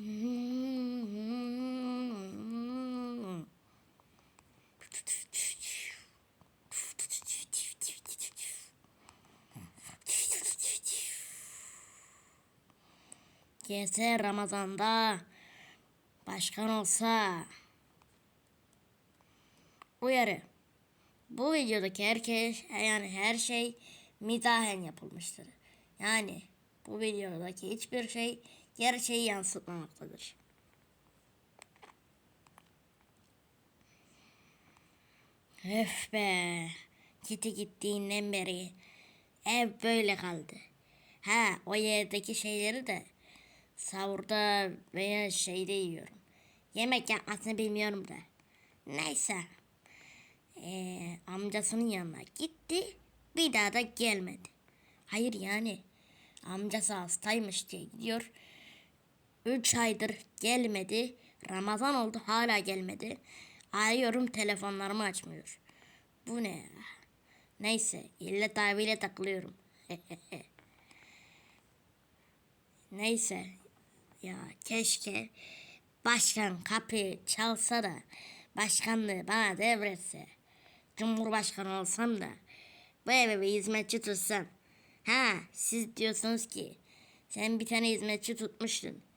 GS Ramazan'da başkan olsa uyarı. Bu videodaki herkes yani her şey mizahen yapılmıştır. Yani bu videodaki hiçbir şey gerçeği yansıtmamaktadır. Öf be. Kiti gittiğinden beri ev böyle kaldı. Ha o yerdeki şeyleri de sahurda veya şeyde yiyorum. Yemek yapmasını bilmiyorum da. Neyse. Ee, amcasının yanına gitti. Bir daha da gelmedi. Hayır yani. Amcası hastaymış diye gidiyor. Üç aydır gelmedi. Ramazan oldu hala gelmedi. Arıyorum telefonlarımı açmıyor. Bu ne ya? Neyse illet abiyle takılıyorum. Neyse ya keşke başkan kapıyı çalsa da başkanlığı bana devretse. Cumhurbaşkanı olsam da bu eve bir hizmetçi tutsam. Ha siz diyorsunuz ki sen bir tane hizmetçi tutmuştun.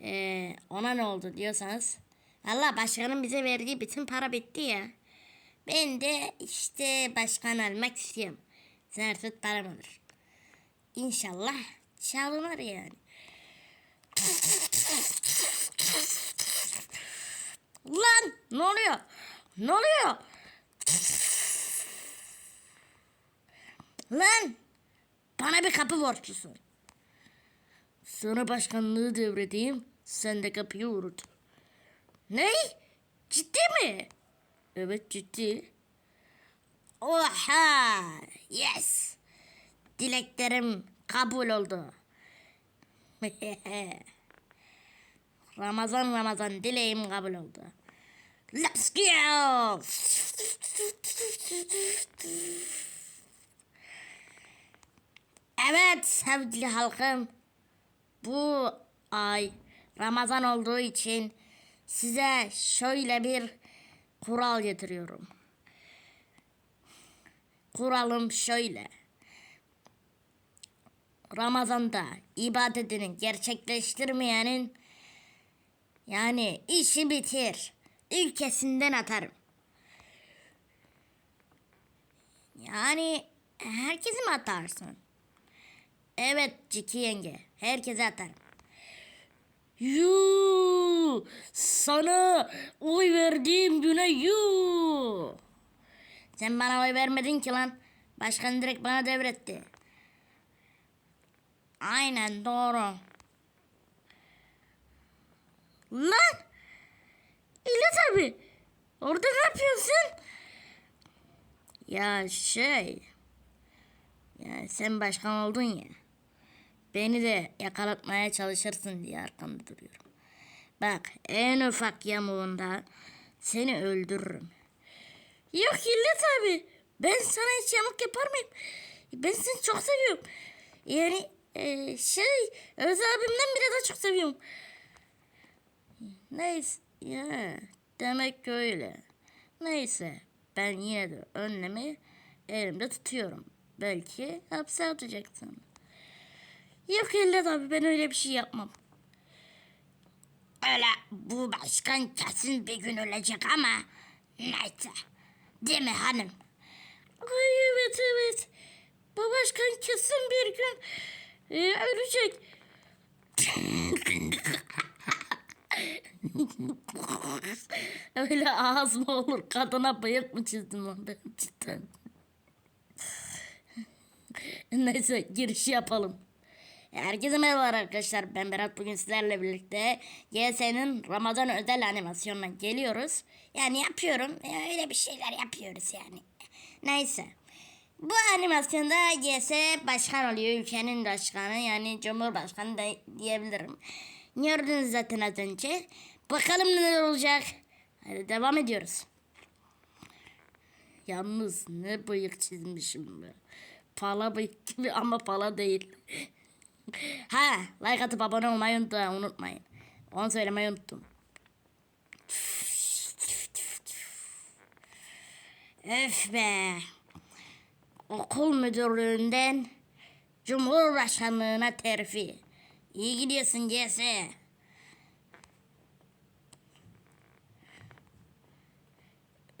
Ee, ona ne oldu diyorsanız. Valla başkanın bize verdiği bütün para bitti ya. Ben de işte başkan almak istiyorum. Tut param olur. İnşallah çalınır yani. Lan ne oluyor? Ne oluyor? Lan bana bir kapı borçlusun. Sana başkanlığı devredeyim. Sen de kapıyı vurut. Ne? Ciddi mi? Evet ciddi. Oha! Yes! Dileklerim kabul oldu. Ramazan Ramazan dileğim kabul oldu. Let's go! Evet sevgili halkım. Bu ay Ramazan olduğu için size şöyle bir kural getiriyorum. Kuralım şöyle. Ramazan'da ibadetini gerçekleştirmeyenin yani işi bitir. Ülkesinden atarım. Yani herkesi mi atarsın? Evet Ciki yenge. Herkese atarım. Yuu, sana oy verdiğim güne yuu. Sen bana oy vermedin ki lan. Başkan direkt bana devretti. Aynen doğru. Lan! İlyas abi. Orada ne yapıyorsun? Ya şey. Ya sen başkan oldun ya. Beni de yakalatmaya çalışırsın diye arkamda duruyorum. Bak en ufak yamuğunda seni öldürürüm. Yok İllet abi. Ben sana hiç yamuk yapar mıyım? Ben seni çok seviyorum. Yani e, şey Öz abimden bile daha çok seviyorum. Neyse ya demek öyle. Neyse ben yine de önlemi elimde tutuyorum. Belki hapse atacaksın. Yok İllet abi ben öyle bir şey yapmam. Öyle bu başkan kesin bir gün ölecek ama neyse. Değil mi hanım? Ay evet evet. Bu başkan kesin bir gün e, ölecek. Öyle ağız mı olur? Kadına bıyık mı çizdim lan ben cidden? Neyse giriş yapalım. Herkese merhabalar arkadaşlar. Ben Berat. Bugün sizlerle birlikte GS'nin Ramazan özel animasyonuna geliyoruz. Yani yapıyorum. Ya Öyle bir şeyler yapıyoruz yani. Neyse. Bu animasyonda GS başkan oluyor. Ülkenin başkanı yani Cumhurbaşkanı da diyebilirim. Gördünüz zaten az önce. Bakalım neler olacak. Hadi devam ediyoruz. Yalnız ne bıyık çizmişim be. Pala bıyık gibi ama pala değil. Ha like atıp abone olmayı da unutmayın. Onu söylemeyi unuttum. Öf be. Okul müdürlüğünden Cumhurbaşkanlığına terfi. İyi gidiyorsun CS.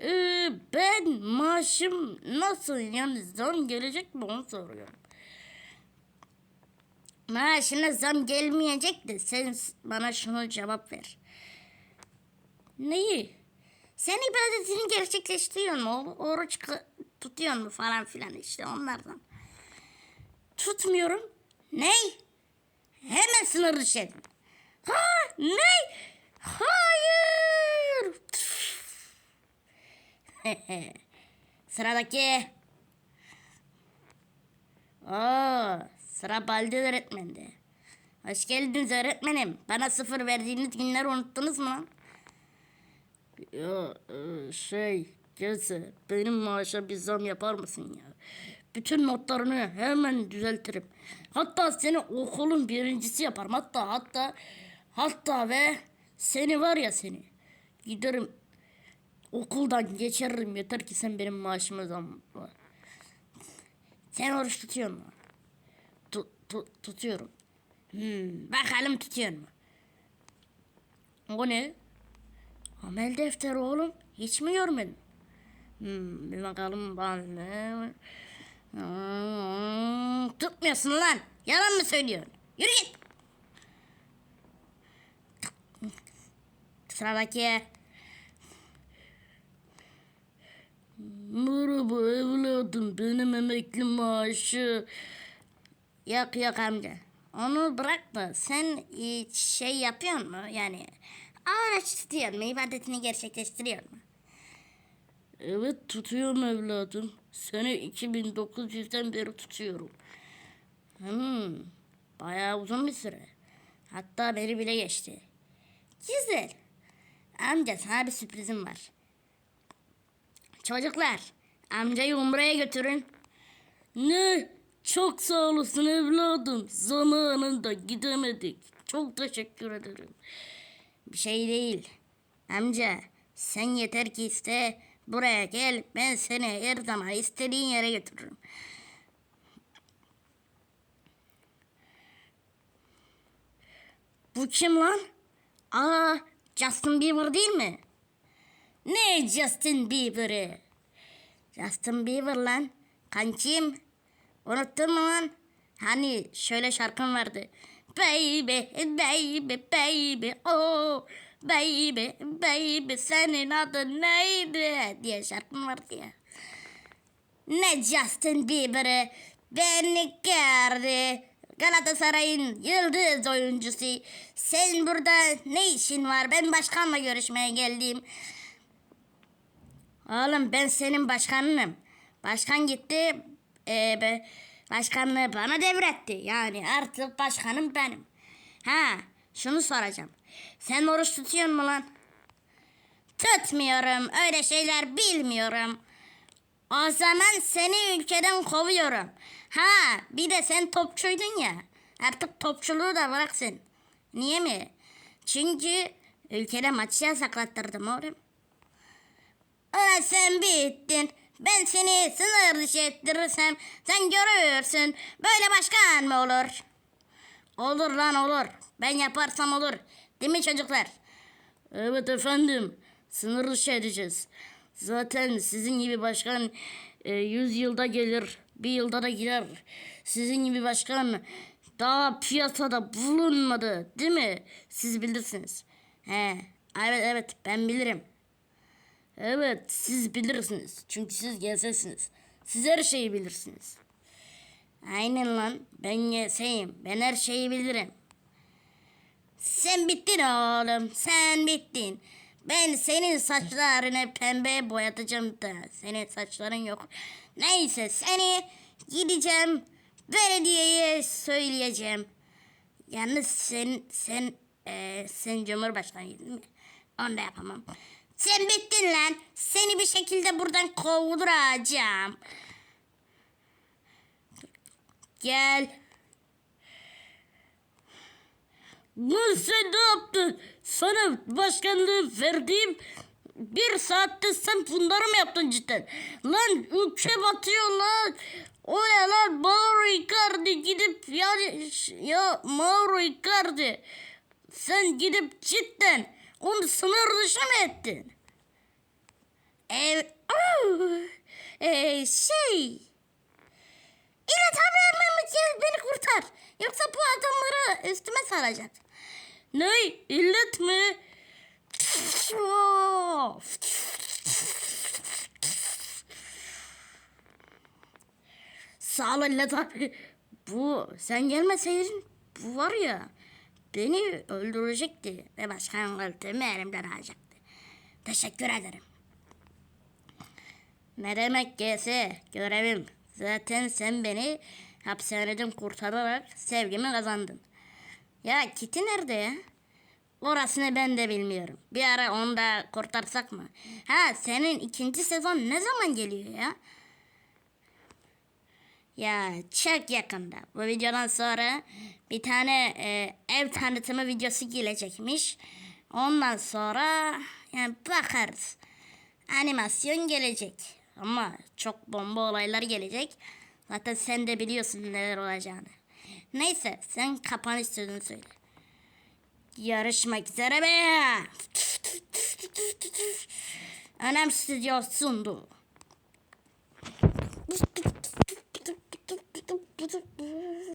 Ee, ben maaşım nasıl yani zam gelecek mi onu soruyorum. Maaşına zam gelmeyecek de sen bana şunu cevap ver. Neyi? Sen ibadetini gerçekleştiriyor mu? Oruç tutuyor mu falan filan işte onlardan. Tutmuyorum. Ney? Hemen sınır dışı edin. Ha ne? Hayır. Sıradaki. Oo, sıra Baldi öğretmende. Hoş geldiniz öğretmenim. Bana sıfır verdiğiniz günleri unuttunuz mu? lan? Ya e, şey Gelse benim maaşa bir zam yapar mısın ya? Bütün notlarını hemen düzeltirim. Hatta seni okulun birincisi yaparım. Hatta hatta hatta ve seni var ya seni. Giderim okuldan geçiririm yeter ki sen benim maaşıma zam var. Sen oruç tutuyor mu? Tu, tu, tutuyorum. Hmm, bakalım tutuyor mu? O ne? Amel defteri oğlum. Hiç mi görmedin? Hmm, bir bakalım ben ne? Hmm, tutmuyorsun lan. Yalan mı söylüyorsun? Yürü git. Sıradaki. Merhaba evladım benim emekli maaşı. Yok yok amca. Onu bırak da sen e, şey yapıyor mu? Yani araç tutuyor mu? İbadetini gerçekleştiriyor mu? Evet tutuyorum evladım. Sene 2900'den beri tutuyorum. Hmm, bayağı uzun bir süre. Hatta beni bile geçti. Güzel. Amca sana bir sürprizim var. Çocuklar, amcayı Umre'ye götürün. Ne? Çok sağ olasın evladım. Zamanında gidemedik. Çok teşekkür ederim. Bir şey değil. Amca, sen yeter ki iste. Buraya gel. Ben seni her zaman istediğin yere götürürüm. Bu kim lan? Aa, Justin Bieber değil mi? Ne Justin Bieber'ı? Justin Bieber lan. Kankim. Unuttun mu lan? Hani şöyle şarkım vardı. Baby, baby, baby, oh. Baby, baby, senin adın neydi? diye şarkım vardı ya. Ne Justin Bieber'ı beni gördü. Galatasaray'ın yıldız oyuncusu. Sen burada ne işin var? Ben başkanla görüşmeye geldim. Oğlum ben senin başkanınım. Başkan gitti. Ee, be- başkanlığı bana devretti. Yani artık başkanım benim. Ha şunu soracağım. Sen oruç tutuyor mu lan? Tutmuyorum. Öyle şeyler bilmiyorum. O zaman seni ülkeden kovuyorum. Ha bir de sen topçuydun ya. Artık topçuluğu da bıraksın. Niye mi? Çünkü ülkede maçı yasaklattırdım oğlum. Ulan sen bittin. Ben seni sınır dışı ettirirsem sen görürsün. Böyle başkan mı olur? Olur lan olur. Ben yaparsam olur. Değil mi çocuklar? Evet efendim. Sınır dışı edeceğiz. Zaten sizin gibi başkan e, 100 yılda gelir. Bir yılda da gider. Sizin gibi başkan daha piyasada bulunmadı. Değil mi? Siz bilirsiniz. He, evet evet ben bilirim. Evet siz bilirsiniz. Çünkü siz gelsesiniz. Siz her şeyi bilirsiniz. Aynen lan. Ben gelseyim. Ben her şeyi bilirim. Sen bittin oğlum. Sen bittin. Ben senin saçlarını pembe boyatacağım da senin saçların yok. Neyse seni gideceğim belediyeye söyleyeceğim. Yalnız sen sen e, sen cumhurbaşkanı değil mi? Onu da yapamam. Sen bittin lan. Seni bir şekilde buradan kovduracağım. Gel. Lan sen ne yaptın? Sana başkanlığı verdiğim bir saatte sen bunları mı yaptın cidden? Lan ülke batıyor lan. O ne lan Mauro Icardi gidip yani ya Mauro Icardi sen gidip cidden onu sınır dışı mı ettin? Evet. Ee, şey. İlet abi gel beni kurtar. Yoksa bu adamları üstüme saracak. Ne? İllet mi? Sağ ol İllet abi. Bu sen gelmeseydin bu var ya beni öldürecekti ve başkan koltuğumu elimden alacaktı. Teşekkür ederim. Ne demek GS? Görevim. Zaten sen beni hapishaneden kurtararak sevgimi kazandın. Ya Kitty nerede ya? Orasını ben de bilmiyorum. Bir ara onu da kurtarsak mı? Ha senin ikinci sezon ne zaman geliyor ya? Ya çok yakında. Bu videodan sonra bir tane e, ev tanıtımı videosu gelecekmiş. Ondan sonra yani bakarız. Animasyon gelecek. Ama çok bomba olaylar gelecek. Zaten sen de biliyorsun neler olacağını. Neyse sen kapanış sözünü söyle. Yarışmak üzere be. Önem Stüdyo sundu. 不不不不。